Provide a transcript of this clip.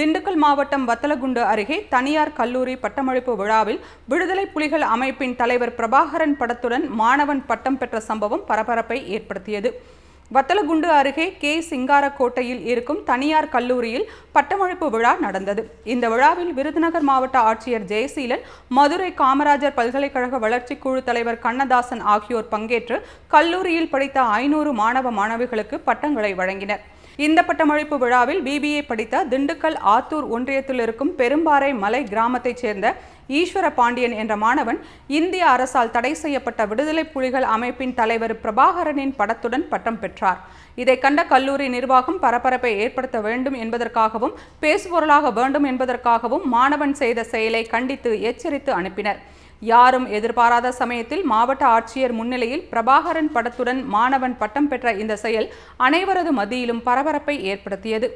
திண்டுக்கல் மாவட்டம் வத்தலகுண்டு அருகே தனியார் கல்லூரி பட்டமளிப்பு விழாவில் விடுதலை புலிகள் அமைப்பின் தலைவர் பிரபாகரன் படத்துடன் மாணவன் பட்டம் பெற்ற சம்பவம் பரபரப்பை ஏற்படுத்தியது. வத்தலகுண்டு அருகே கே. சிங்காரக்கோட்டையில் இருக்கும் தனியார் கல்லூரியில் பட்டமளிப்பு விழா நடந்தது. இந்த விழாவில் விருதுநகர் மாவட்ட ஆட்சியர் ஜெயசீலன் மதுரை காமராஜர் பல்கலைக்கழக வளர்ச்சி குழு தலைவர் கண்ணதாசன் ஆகியோர் பங்கேற்று கல்லூரியில் படித்த ஐநூறு மாணவ மாணவிகளுக்கு பட்டங்களை வழங்கினர். இந்த பட்டமளிப்பு விழாவில் பிபிஏ படித்த திண்டுக்கல் ஆத்தூர் ஒன்றியத்தில் இருக்கும் பெரும்பாறை மலை கிராமத்தைச் சேர்ந்த ஈஸ்வர பாண்டியன் என்ற மாணவன் இந்திய அரசால் தடை செய்யப்பட்ட விடுதலை புலிகள் அமைப்பின் தலைவர் பிரபாகரனின் படத்துடன் பட்டம் பெற்றார். இதை கண்ட கல்லூரி நிர்வாகம் பரபரப்பை ஏற்படுத்த வேண்டும் என்பதற்காகவும் பேசுபொருளாக வேண்டும் என்பதற்காகவும் மாணவன் செய்த செயலை கண்டித்து எச்சரித்து அனுப்பினர். யாரும் எதிர்பாராத சமயத்தில் மாவட்ட ஆட்சியர் முன்னிலையில் பிரபாகரன் படத்துடன் மாணவன் பட்டம் பெற்ற இந்த செயல் அனைவரது மத்தியிலும் பரபரப்பை ஏற்படுத்தியது.